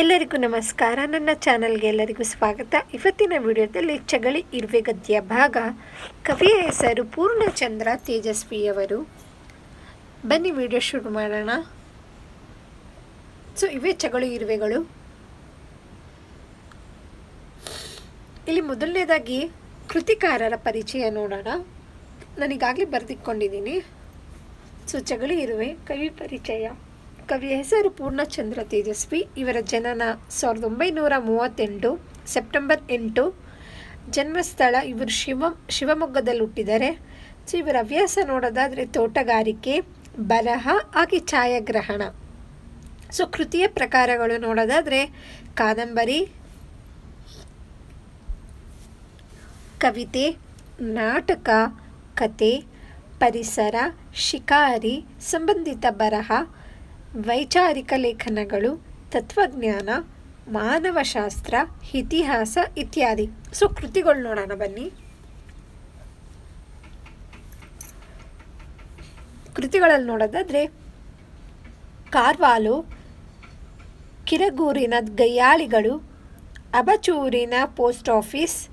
ಎಲ್ಲರಿಗೂ ನಮಸ್ಕಾರ. ನನ್ನ ಚಾನಲ್ಗೆ ಎಲ್ಲರಿಗೂ ಸ್ವಾಗತ. ಇವತ್ತಿನ ವಿಡಿಯೋದಲ್ಲಿ ಚಗಳಿ ಇರುವೆ ಗದ್ಯ ಭಾಗ. ಕವಿಯ ಹೆಸರು ಪೂರ್ಣಚಂದ್ರ ತೇಜಸ್ವಿಯವರು. ಬನ್ನಿ ವಿಡಿಯೋ ಶುರು ಮಾಡೋಣ. ಸೊ ಇವೆ ಚಗಳಿ ಇರುವೆಗಳು. ಇಲ್ಲಿ ಮೊದಲನೇದಾಗಿ ಕೃತಿಕಾರರ ಪರಿಚಯ ನೋಡೋಣ. ನಾನೀಗಾಗಲೇ ಬರೆದಿಟ್ಕೊಂಡಿದ್ದೀನಿ. ಸೊ ಚಗಳಿ ಇರುವೆ ಕವಿ ಪರಿಚಯ. ಕವಿಯ ಹೆಸರು ಪೂರ್ಣಚಂದ್ರ ತೇಜಸ್ವಿ. ಇವರ ಜನನ ಸಾವಿರದ ಒಂಬೈನೂರ ಮೂವತ್ತೆಂಟು, ಸೆಪ್ಟೆಂಬರ್ ಎಂಟು. ಜನ್ಮಸ್ಥಳ ಇವರು ಶಿವ ಶಿವಮೊಗ್ಗದಲ್ಲಿ ಹುಟ್ಟಿದ್ದಾರೆ ಸೊ, ಇವರ ಹವ್ಯಾಸ ನೋಡೋದಾದರೆ ತೋಟಗಾರಿಕೆ, ಬರಹ, ಹಾಗೆ ಛಾಯಾಗ್ರಹಣ. ಸೊ, ಕೃತಿಯ ಪ್ರಕಾರಗಳು ನೋಡೋದಾದರೆ ಕಾದಂಬರಿ, ಕವಿತೆ, ನಾಟಕ, ಕತೆ, ಪರಿಸರ, ಶಿಕಾರಿ, ಸಂಬಂಧಿತ ಬರಹ ವೈಚಾರಿಕ ಲೇಖನಗಳು, ತತ್ವಜ್ಞಾನ, ಮಾನವಶಾಸ್ತ್ರ, ಇತಿಹಾಸ ಇತ್ಯಾದಿ. ಸೊ, ಕೃತಿಗಳು ನೋಡೋಣ ಬನ್ನಿ. ಕೃತಿಗಳಲ್ಲಿ ನೋಡೋದಾದರೆ, ಕಾರ್ವಾಲು, ಕಿರಗೂರಿನ ಗಯ್ಯಾಳಿಗಳು, ಅಬಚೂರಿನ ಪೋಸ್ಟ್ ಆಫೀಸ್,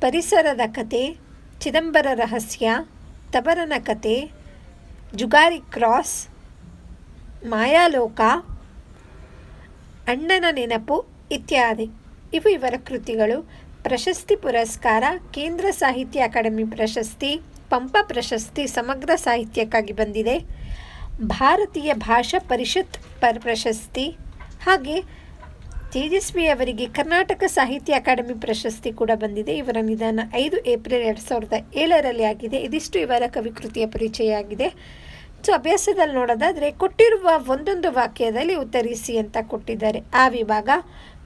ಪರಿಸರದ ಕತೆ, ಚಿದಂಬರ ರಹಸ್ಯ ತಬರನ ಕತೆ, ಜುಗಾರಿ ಕ್ರಾಸ್ ಮಾಯಾಲೋಕ, ಅಣ್ಣನ ನೆನಪು ಇತ್ಯಾದಿ. ಇವು ಇವರ ಕೃತಿಗಳು. ಪ್ರಶಸ್ತಿ ಪುರಸ್ಕಾರ, ಕೇಂದ್ರ ಸಾಹಿತ್ಯ ಅಕಾಡೆಮಿ ಪ್ರಶಸ್ತಿ, ಪಂಪ ಪ್ರಶಸ್ತಿ ಸಮಗ್ರ ಸಾಹಿತ್ಯಕ್ಕಾಗಿ ಬಂದಿದೆ. ಭಾರತೀಯ ಭಾಷಾ ಪರಿಷತ್ ಪರ್ ಪ್ರಶಸ್ತಿ. ಹಾಗೆ ತೇಜಸ್ವಿ ಅವರಿಗೆ ಕರ್ನಾಟಕ ಸಾಹಿತ್ಯ ಅಕಾಡೆಮಿ ಪ್ರಶಸ್ತಿ ಕೂಡ ಬಂದಿದೆ. ಇವರ ನಿಧಾನ ಐದು ಏಪ್ರಿಲ್ ಎರಡು ಸಾವಿರದ ಏಳರಲ್ಲಿ ಆಗಿದೆ. ಇದಿಷ್ಟು ಇವರ ಕವಿಕೃತಿಯ ಪರಿಚಯ ಆಗಿದೆ. ಸೊ ಅಭ್ಯಾಸದಲ್ಲಿ ನೋಡೋದಾದರೆ ಕೊಟ್ಟಿರುವ ಒಂದೊಂದು ವಾಕ್ಯದಲ್ಲಿ ಉತ್ತರಿಸಿ ಅಂತ ಕೊಟ್ಟಿದ್ದಾರೆ. ಆ ವಿಭಾಗ,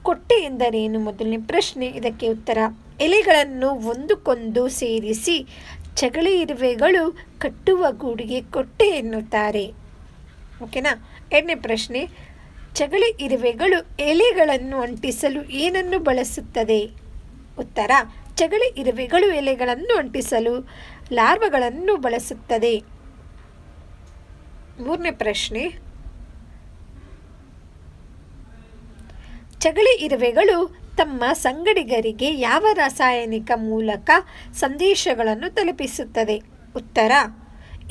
ಕೊಟ್ಟೆ ಎಂದರೇನು? ಮೊದಲನೇ ಪ್ರಶ್ನೆ, ಇದಕ್ಕೆ ಉತ್ತರ, ಎಲೆಗಳನ್ನು ಒಂದಕ್ಕೊಂದು ಸೇರಿಸಿ ಚಗಳಿ ಇರುವೆಗಳು ಕಟ್ಟುವ ಗೂಡಿಗೆ ಕೊಟ್ಟೆ ಎನ್ನುತ್ತಾರೆ. ಓಕೆನಾ? ಎರಡನೇ ಪ್ರಶ್ನೆ, ಚಗಳಿ ಇರುವೆಗಳು ಎಲೆಗಳನ್ನು ಅಂಟಿಸಲು ಏನನ್ನು ಬಳಸುತ್ತದೆ? ಉತ್ತರ, ಚಗಳಿ ಇರುವೆಗಳು ಎಲೆಗಳನ್ನು ಅಂಟಿಸಲು ಲಾರ್ವಗಳನ್ನು ಬಳಸುತ್ತದೆ. ಮೂರನೇ ಪ್ರಶ್ನೆ. ಚಗಳಿ ಇರುವೆಗಳು ತಮ್ಮ ಸಂಗಡಿಗರಿಗೆ ಯಾವ ರಾಸಾಯನಿಕ ಮೂಲಕ ಸಂದೇಶಗಳನ್ನು ತಲುಪಿಸುತ್ತದೆ? ಉತ್ತರ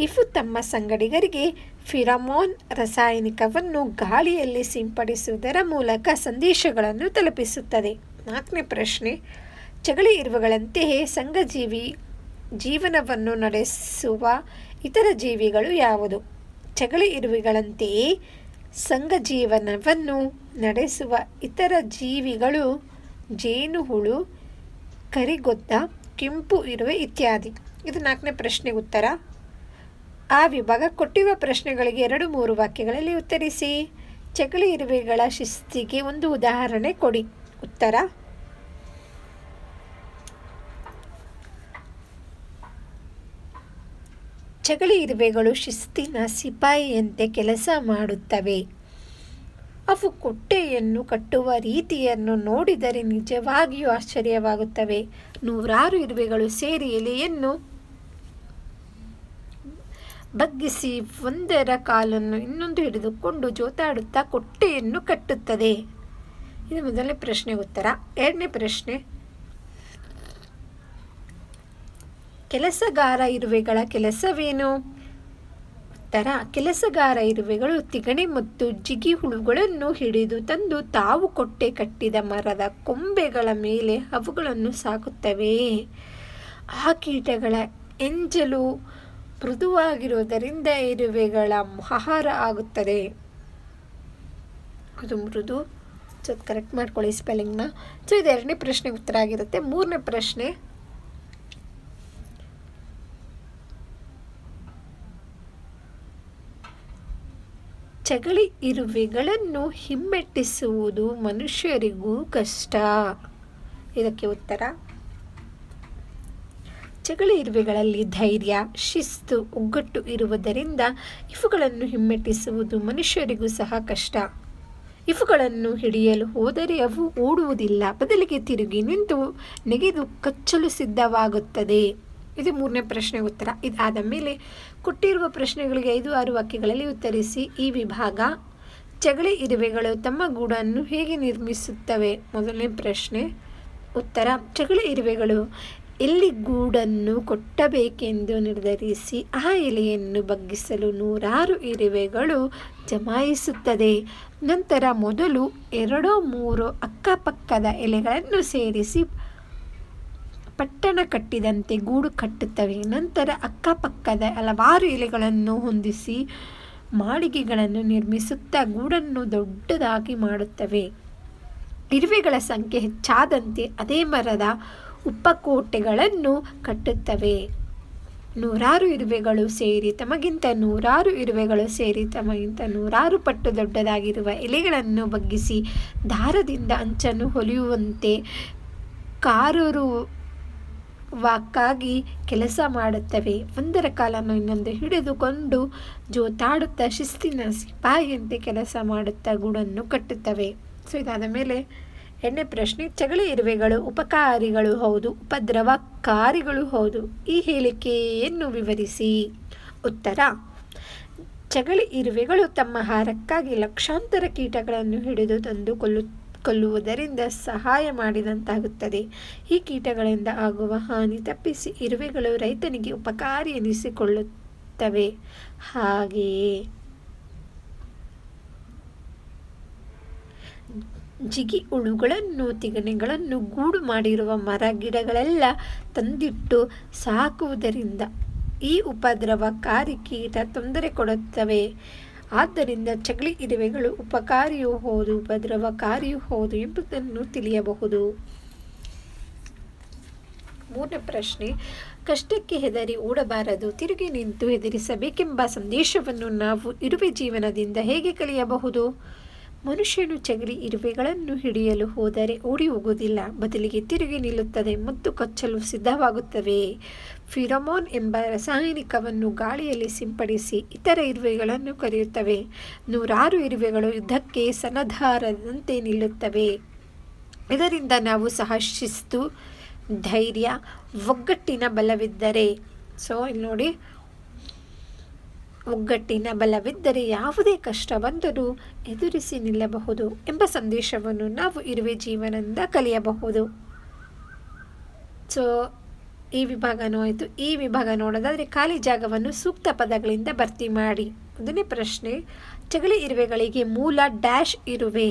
ಇಫು ತಮ್ಮ ಸಂಗಡಿಗರಿಗೆ ಫಿರಮೋನ್ ರಾಸಾಯನಿಕವನ್ನು ಗಾಳಿಯಲ್ಲಿ ಸಿಂಪಡಿಸುವುದರ ಮೂಲಕ ಸಂದೇಶಗಳನ್ನು ತಲುಪಿಸುತ್ತದೆ. ನಾಲ್ಕನೇ ಪ್ರಶ್ನೆ, ಚಗಳಿ ಇರುವೆಗಳಂತೆಯೇ ಸಂಘಜೀವಿ ಜೀವನವನ್ನು ನಡೆಸುವ ಇತರ ಜೀವಿಗಳು ಯಾವುದು? ಚಗಳಿ ಇರುವೆಗಳಂತೆಯೇ ಸಂಘ ಜೀವನವನ್ನು ನಡೆಸುವ ಇತರ ಜೀವಿಗಳು ಜೇನುಹುಳು, ಕರಿಗೊದ್ದ, ಕೆಂಪು ಇರುವೆ ಇತ್ಯಾದಿ. ಇದು ನಾಲ್ಕನೇ ಪ್ರಶ್ನೆಗೆ ಉತ್ತರ. ಆ ವಿಭಾಗ ಕೊಟ್ಟಿರುವ ಪ್ರಶ್ನೆಗಳಿಗೆ ಎರಡು ಮೂರು ವಾಕ್ಯಗಳಲ್ಲಿ ಉತ್ತರಿಸಿ. ಚಗಳಿ ಇರುವೆಗಳ ಶಿಸ್ತಿಗೆ ಒಂದು ಉದಾಹರಣೆ ಕೊಡಿ. ಉತ್ತರ. ಚಗಳಿ ಇರುವೆಗಳು ಶಿಸ್ತಿನ ಸಿಪಾಯಿಯಂತೆ ಕೆಲಸ ಮಾಡುತ್ತವೆ. ಅವು ಕೊಟ್ಟೆಯನ್ನು ಕಟ್ಟುವ ರೀತಿಯನ್ನು ನೋಡಿದರೆ ನಿಜವಾಗಿಯೂ ಆಶ್ಚರ್ಯವಾಗುತ್ತವೆ. ನೂರಾರು ಇರುವೆಗಳು ಸೇರಿ ಎಲೆಯನ್ನು ಬಗ್ಗಿಸಿ ಒಂದರ ಕಾಲನ್ನು ಇನ್ನೊಂದು ಹಿಡಿದುಕೊಂಡು ಜೋತಾಡುತ್ತಾ ಕೊಟ್ಟೆಯನ್ನು ಕಟ್ಟುತ್ತದೆ. ಇದು ಮೊದಲನೇ ಪ್ರಶ್ನೆ ಉತ್ತರ. ಎರಡನೇ ಪ್ರಶ್ನೆ ಕೆಲಸಗಾರ ಇರುವೆಗಳ ಕೆಲಸವೇನು? ಉತ್ತರ, ಕೆಲಸಗಾರ ಇರುವೆಗಳು ತಿಗಣೆ ಮತ್ತು ಜಿಗಿ ಹುಳುಗಳನ್ನು ಹಿಡಿದು ತಂದು ತಾವು ಕೊಟ್ಟೆ ಕಟ್ಟಿದ ಮರದ ಕೊಂಬೆಗಳ ಮೇಲೆ ಅವುಗಳನ್ನು ಸಾಕುತ್ತವೆ. ಆ ಕೀಟಗಳ ಎಂಜಲು ಮೃದುವಾಗಿರುವುದರಿಂದ ಇರುವೆಗಳ ಆಹಾರ ಆಗುತ್ತದೆ. ಅದು ಮೃದು. ಸೊ ಕರೆಕ್ಟ್ ಮಾಡ್ಕೊಳ್ಳಿ ಸ್ಪೆಲ್ಲಿಂಗ್ನ ಸೊ ಇದು ಎರಡನೇ ಪ್ರಶ್ನೆ ಉತ್ತರ ಆಗಿರುತ್ತೆ. ಮೂರನೇ ಪ್ರಶ್ನೆ ಚಗಳಿ ಇರುವೆಗಳನ್ನು ಹಿಮ್ಮೆಟ್ಟಿಸುವುದು ಮನುಷ್ಯರಿಗೂ ಕಷ್ಟ. ಇದಕ್ಕೆ ಉತ್ತರ ಚಗಳಿ ಇರುವೆಗಳಲ್ಲಿ ಧೈರ್ಯ, ಶಿಸ್ತು, ಒಗ್ಗಟ್ಟು ಇರುವುದರಿಂದ ಇವುಗಳನ್ನು ಹಿಮ್ಮೆಟ್ಟಿಸುವುದು ಮನುಷ್ಯರಿಗೂ ಸಹ ಕಷ್ಟ. ಇವುಗಳನ್ನು ಹಿಡಿಯಲು ಹೋದರೆ ಅವು ಓಡುವುದಿಲ್ಲ, ಬದಲಿಗೆ ತಿರುಗಿ ನಿಂತು ನೆಗೆದು ಕಚ್ಚಲು ಸಿದ್ಧವಾಗುತ್ತದೆ. ಇದು ಮೂರನೇ ಪ್ರಶ್ನೆ ಉತ್ತರ. ಇದಾದ ಮೇಲೆ ಕೊಟ್ಟಿರುವ ಪ್ರಶ್ನೆಗಳಿಗೆ ಐದು ಆರು ವಾಕ್ಯಗಳಲ್ಲಿ ಉತ್ತರಿಸಿ, ಈ ವಿಭಾಗ ಚಗಳಿ ಇರುವೆಗಳು ತಮ್ಮ ಗೂಡನ್ನು ಹೇಗೆ ನಿರ್ಮಿಸುತ್ತವೆ? ಮೊದಲನೇ ಪ್ರಶ್ನೆ ಉತ್ತರ ಚಗಳಿ ಇರುವೆಗಳು ಎಲ್ಲಿ ಗೂಡನ್ನು ಕೊಟ್ಟಬೇಕೆಂದು ನಿರ್ಧರಿಸಿ, ಆ ಎಲೆಯನ್ನು ಬಗ್ಗಿಸಲು ನೂರಾರು ಇರುವೆಗಳು ಜಮಾಯಿಸುತ್ತದೆ. ನಂತರ ಮೊದಲು ಎರಡೋ ಮೂರು ಅಕ್ಕಪಕ್ಕದ ಎಲೆಗಳನ್ನು ಸೇರಿಸಿ ಪಟ್ಟಣ ಕಟ್ಟಿದಂತೆ ಗೂಡು ಕಟ್ಟುತ್ತವೆ. ನಂತರ ಅಕ್ಕಪಕ್ಕದ ಹಲವಾರು ಎಲೆಗಳನ್ನು ಹೊಂದಿಸಿ ಮಾಳಿಗೆಗಳನ್ನು ನಿರ್ಮಿಸುತ್ತಾ ಗೂಡನ್ನು ದೊಡ್ಡದಾಗಿ ಮಾಡುತ್ತವೆ. ಇರುವೆಗಳ ಸಂಖ್ಯೆ ಹೆಚ್ಚಾದಂತೆ ಅದೇ ಮರದ ಉಪಕೋಟೆಗಳನ್ನು ಕಟ್ಟುತ್ತವೆ. ನೂರಾರು ಇರುವೆಗಳು ಸೇರಿ ತಮಗಿಂತ ನೂರಾರು ಇರುವೆಗಳು ಸೇರಿ ತಮಗಿಂತ ನೂರಾರು ಪಟ್ಟು ದೊಡ್ಡದಾಗಿರುವ ಎಲೆಗಳನ್ನು ಬಗ್ಗಿಸಿ ದಾರದಿಂದ ಅಂಚನ್ನು ಹೊಲಿಯುವಂತೆ ಕಾರುರುವಕ್ಕಾಗಿ ಕೆಲಸ ಮಾಡುತ್ತವೆ. ಒಂದರ ಕಾಲನ್ನು ಇನ್ನೊಂದು ಹಿಡಿದುಕೊಂಡು ಜೋತಾಡುತ್ತಾ ಶಿಸ್ತಿನ ಸಿಪಾಯಿಯಂತೆ ಕೆಲಸ ಮಾಡುತ್ತಾ ಗೂಡನ್ನು ಕಟ್ಟುತ್ತವೆ. ಸೊ ಇದಾದ ಮೇಲೆ ಎಣ್ಣೆ ಪ್ರಶ್ನೆ, ಚಗಳಿ ಇರುವೆಗಳು, ಉಪಕಾರಿಗಳು ಹೌದು, ಉಪದ್ರವಕಾರಿಗಳು ಹೌದು. ಈ ಹೇಳಿಕೆಯನ್ನು ವಿವರಿಸಿ. ಉತ್ತರ, ಚಗಳಿ ಇರುವೆಗಳು ತಮ್ಮ ಹಾರಕ್ಕಾಗಿ ಲಕ್ಷಾಂತರ ಕೀಟಗಳನ್ನು ಹಿಡಿದು ತಂದು ಕೊಲ್ಲುವುದರಿಂದ ಸಹಾಯ ಮಾಡಿದಂತಾಗುತ್ತದೆ. ಈ ಕೀಟಗಳಿಂದ ಆಗುವ ಹಾನಿ ತಪ್ಪಿಸಿ ಇರುವೆಗಳು ರೈತನಿಗೆ ಉಪಕಾರಿ ಎನಿಸಿಕೊಳ್ಳುತ್ತವೆ. ಹಾಗೆಯೇ ಜಿಗಿ ಹುಳುಗಳನ್ನು, ತಿಗಣೆಗಳನ್ನು ಗೂಡು ಮಾಡಿರುವ ಮರ, ಗಿಡಗಳೆಲ್ಲ ತಂದಿಟ್ಟು ಸಾಕುವುದರಿಂದ ಈ ಉಪದ್ರವಕಾರಿ ಕೀಟ ತೊಂದರೆ ಕೊಡುತ್ತವೆ. ಆದ್ದರಿಂದ ಚಗಳಿ ಇರುವೆಗಳು ಉಪಕಾರಿಯೂ ಹೌದು ಉಪದ್ರವಕಾರಿಯೂ ಹೌದು ಎಂಬುದನ್ನು ತಿಳಿಯಬಹುದು. ಮೂರನೇ ಪ್ರಶ್ನೆ, ಕಷ್ಟಕ್ಕೆ ಹೆದರಿ ಓಡಬಾರದು, ತಿರುಗಿ ನಿಂತು ಹೆದರಿಸಬೇಕೆಂಬ ಸಂದೇಶವನ್ನು ನಾವು ಇರುವೆ ಜೀವನದಿಂದ ಹೇಗೆ ಕಲಿಯಬಹುದು? ಮನುಷ್ಯನು ಚಗರಿ ಇರುವೆಗಳನ್ನು ಹಿಡಿಯಲು ಹೋದರೆ ಓಡಿ ಹೋಗುವುದಿಲ್ಲ. ಬದಲಿಗೆ ತಿರುಗಿ ನಿಲ್ಲುತ್ತದೆ, ಮತ್ತು ಕಚ್ಚಲು ಸಿದ್ಧವಾಗುತ್ತವೆ. ಫಿರಮೋನ್ ಎಂಬ ರಾಸಾಯನಿಕವನ್ನು ಗಾಳಿಯಲ್ಲಿ ಸಿಂಪಡಿಸಿ ಇತರ ಇರುವೆಗಳನ್ನು ಕರೆಯುತ್ತವೆ. ನೂರಾರು ಇರುವೆಗಳು ಯುದ್ಧಕ್ಕೆ ಸನಧಾರದಂತೆ ನಿಲ್ಲುತ್ತವೆ. ಇದರಿಂದ ನಾವು ಸಹ ಶಿಸ್ತು ಧೈರ್ಯ, ಒಗ್ಗಟ್ಟಿನ ಬಲವಿದ್ದರೆ, ಸೊ, ಇಲ್ಲಿ ನೋಡಿ. ಒಗ್ಗಟ್ಟಿನ ಬಲವಿದ್ದರೆ ಯಾವುದೇ ಕಷ್ಟ ಬಂದರೂ ಎದುರಿಸಿ ನಿಲ್ಲಬಹುದು ಎಂಬ ಸಂದೇಶವನ್ನು ನಾವು ಇರುವೆ ಜೀವನದಿಂದ ಕಲಿಯಬಹುದು. ಸೊ ಈ ವಿಭಾಗನೂ ಆಯಿತು ಈ ವಿಭಾಗ ನೋಡೋದಾದರೆ ಖಾಲಿ ಜಾಗವನ್ನು ಸೂಕ್ತ ಪದಗಳಿಂದ ಭರ್ತಿ ಮಾಡಿ. ಒಂದನೇ ಪ್ರಶ್ನೆ ಚಗಲಿ ಇರುವೆಗಳಿಗೆ ಮೂಲ ಡ್ಯಾಶ್ ಇರುವೆ,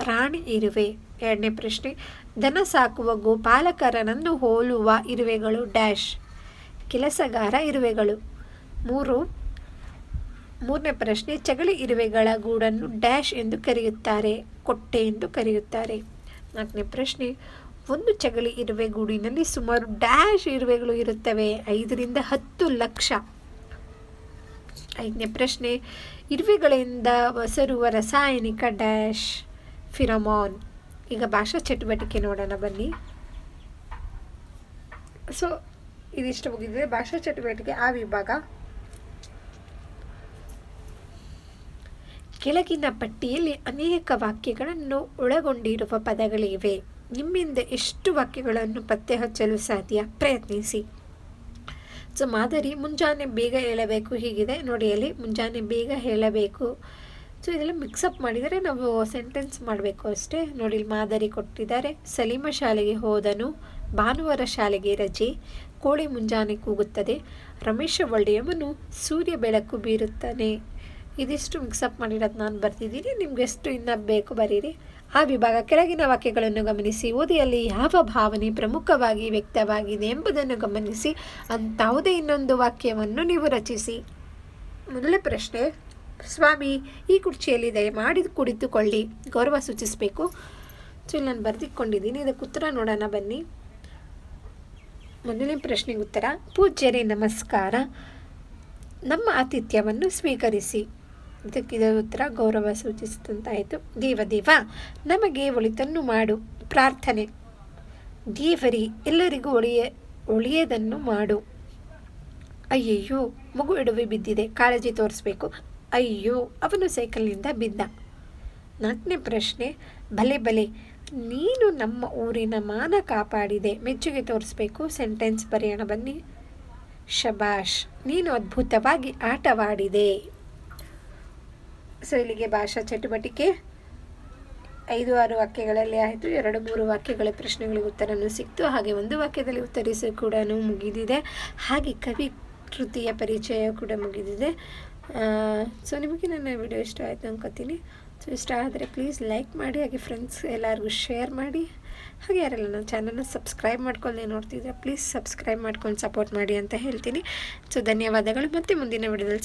ರಾಣಿ ಇರುವೆ. ಎರಡನೇ ಪ್ರಶ್ನೆ, ದನ ಸಾಕುವ ಗೋಪಾಲಕರನನ್ನು ಹೋಲುವ ಇರುವೆಗಳು ಡ್ಯಾಶ್, ಕೆಲಸಗಾರ ಇರುವೆಗಳು. ಮೂರು ಮೂರನೇ ಪ್ರಶ್ನೆ, ಚಗಳಿ ಇರುವೆಗಳ ಗೂಡನ್ನು ಡ್ಯಾಶ್ ಎಂದು ಕರೆಯುತ್ತಾರೆ, ಕೊಟ್ಟೆ ಎಂದು ಕರೆಯುತ್ತಾರೆ. ನಾಲ್ಕನೇ ಪ್ರಶ್ನೆ, ಒಂದು ಚಗಳಿ ಇರುವೆ ಗೂಡಿನಲ್ಲಿ ಸುಮಾರು ಡ್ಯಾಶ್ ಇರುವೆಗಳು ಇರುತ್ತವೆ, ಐದರಿಂದ ಹತ್ತು ಲಕ್ಷ. ಐದನೇ ಪ್ರಶ್ನೆ, ಇರುವೆಗಳಿಂದ ಬಸರುವ ರಾಸಾಯನಿಕ ಡ್ಯಾಶ್ ಫಿರಮಾನ್. ಈಗ ಭಾಷಾ ಚಟುವಟಿಕೆ ನೋಡೋಣ, ಬನ್ನಿ. ಸೊ ಇದಿಷ್ಟು ಮುಗಿದಿದೆ. ಭಾಷಾ ಚಟುವಟಿಕೆ ಆ ವಿಭಾಗ. ಕೆಳಗಿನ ಪಟ್ಟಿಯಲ್ಲಿ ಅನೇಕ ವಾಕ್ಯಗಳನ್ನು ಒಳಗೊಂಡಿರುವ ಪದಗಳಿವೆ. ನಿಮ್ಮಿಂದ ಎಷ್ಟು ವಾಕ್ಯಗಳನ್ನು ಪತ್ತೆ ಹಚ್ಚಲು ಸಾಧ್ಯ? ಪ್ರಯತ್ನಿಸಿ. ಸೊ, ಮಾದರಿ ಮುಂಜಾನೆ ಬೇಗ ಹೇಳಬೇಕು ಹೀಗಿದೆ. ನೋಡಿ, ಅಲ್ಲಿ ಮುಂಜಾನೆ ಬೇಗ ಹೇಳಬೇಕು. ಸೊ, ಇದೆಲ್ಲ ಮಿಕ್ಸಪ್ ಮಾಡಿದರೆ ನಾವು ಸೆಂಟೆನ್ಸ್ ಮಾಡಬೇಕು ಅಷ್ಟೇ. ನೋಡಿ ಮಾದರಿ ಕೊಟ್ಟಿದ್ದಾರೆ. ಸಲೀಮ ಶಾಲೆಗೆ ಹೋದನು. ಭಾನುವಾರ ಶಾಲೆಗೆ ರಜೆ. ಕೋಳಿ ಮುಂಜಾನೆ ಕೂಗುತ್ತದೆ. ರಮೇಶ ಒಳ್ಳೆಯವನು ಸೂರ್ಯ ಬೆಳಕು ಬೀರುತ್ತಾನೆ. ಇದಿಷ್ಟು ಮಿಕ್ಸಪ್ ಮಾಡಿರೋದು ನಾನು ಬರ್ತಿದ್ದೀನಿ ನಿಮ್ಗೆ ಎಷ್ಟು ಇನ್ನೂ ಬೇಕು ಬರೀರಿ. ಆ ವಿಭಾಗ ಕೆಳಗಿನ ವಾಕ್ಯಗಳನ್ನು ಗಮನಿಸಿ. ಓದಿಯಲ್ಲಿ ಯಾವ ಭಾವನೆ ಪ್ರಮುಖವಾಗಿ ವ್ಯಕ್ತವಾಗಿದೆ ಎಂಬುದನ್ನು ಗಮನಿಸಿ. ಅಂತಾವುದೇ ಇನ್ನೊಂದು ವಾಕ್ಯವನ್ನು ನೀವು ರಚಿಸಿ. ಮೊದಲ ಪ್ರಶ್ನೆ, ಸ್ವಾಮಿ, ಈ ಕುರ್ಚಿಯಲ್ಲಿ ದಯಮಾಡಿ ಕುಳಿತುಕೊಳ್ಳಿ. ಗೌರವ ಸೂಚಿಸಬೇಕು. ಸೊ ನಾನು ಬರೆದಿಟ್ಕೊಂಡಿದ್ದೀನಿ. ಇದಕ್ಕೆ ಉತ್ತರ ನೋಡೋಣ, ಬನ್ನಿ. ಮೊದಲನೇ ಪ್ರಶ್ನೆಗೆ ಉತ್ತರ, ಪೂಜ್ಯರೇ ನಮಸ್ಕಾರ. ನಮ್ಮ ಆತಿಥ್ಯವನ್ನು ಸ್ವೀಕರಿಸಿ. ಇದಕ್ಕಿದ ಉತ್ತರ ಗೌರವ ಸೂಚಿಸಿದಂತಾಯಿತು. ದೇವ ದೇವ, ನಮಗೆ ಒಳಿತನ್ನು ಮಾಡು. ಪ್ರಾರ್ಥನೆ. ದೇವರಿ, ಎಲ್ಲರಿಗೂ ಒಳಿಯ, ಒಳಿಯದನ್ನು ಮಾಡು. ಅಯ್ಯಯ್ಯೋ, ಮಗು ಎಡವಿ ಬಿದ್ದಿದೆ. ಕಾಳಜಿ ತೋರಿಸ್ಬೇಕು. ಅಯ್ಯೋ ಅವನು ಸೈಕಲ್ನಿಂದ ಬಿದ್ದ. ನಾಲ್ಕನೇ ಪ್ರಶ್ನೆ, ಬಲೆ ಬಲೆ, ನೀನು ನಮ್ಮ ಊರಿನ ಮಾನ ಕಾಪಾಡಿದೆ. ಮೆಚ್ಚುಗೆ ತೋರಿಸ್ಬೇಕು. ಸೆಂಟೆನ್ಸ್ ಬರೆಯೋಣ ಬನ್ನಿ. ಶಬಾಷ್, ನೀನು ಅದ್ಭುತವಾಗಿ ಆಟವಾಡಿದೆ. ಸೊ ಇಲ್ಲಿಗೆ ಭಾಷಾ ಚಟುವಟಿಕೆ. ಐದು, ಆರು ವಾಕ್ಯಗಳಲ್ಲಿ ಆಯಿತು, ಎರಡು, ಮೂರು ವಾಕ್ಯಗಳ ಪ್ರಶ್ನೆಗಳಿಗೆ ಉತ್ತರನೂ ಸಿಕ್ತು. ಹಾಗೆ ಒಂದು ವಾಕ್ಯದಲ್ಲಿ ಉತ್ತರಿಸಿ ಕೂಡ ಮುಗಿದಿದೆ. ಹಾಗೆ ಕವಿ ಕೃತಿಯ ಪರಿಚಯ ಕೂಡ ಮುಗಿದಿದೆ. ಸೊ ನಿಮಗೆ ನನ್ನ ವಿಡಿಯೋ ಇಷ್ಟ ಆಯಿತು ಅನ್ಕೋತೀನಿ. ಸೊ ಇಷ್ಟ ಆದರೆ ಪ್ಲೀಸ್ ಲೈಕ್ ಮಾಡಿ, ಹಾಗೆ ಫ್ರೆಂಡ್ಸ್ ಎಲ್ಲರಿಗೂ ಶೇರ್ ಮಾಡಿ. ಹಾಗೆ ಯಾರೆಲ್ಲ ನನ್ನ ಚಾನಲ್ನ ಸಬ್ಸ್ಕ್ರೈಬ್ ಮಾಡ್ಕೊಳ್ಳಿ ನೋಡ್ತಿದ್ರೆ ಪ್ಲೀಸ್ ಸಬ್ಸ್ಕ್ರೈಬ್ ಮಾಡ್ಕೊಂಡು ಸಪೋರ್ಟ್ ಮಾಡಿ ಅಂತ ಹೇಳ್ತೀನಿ. ಸೊ ಧನ್ಯವಾದಗಳು. ಮತ್ತು ಮುಂದಿನ ವಿಡಿಯೋದಲ್ಲಿ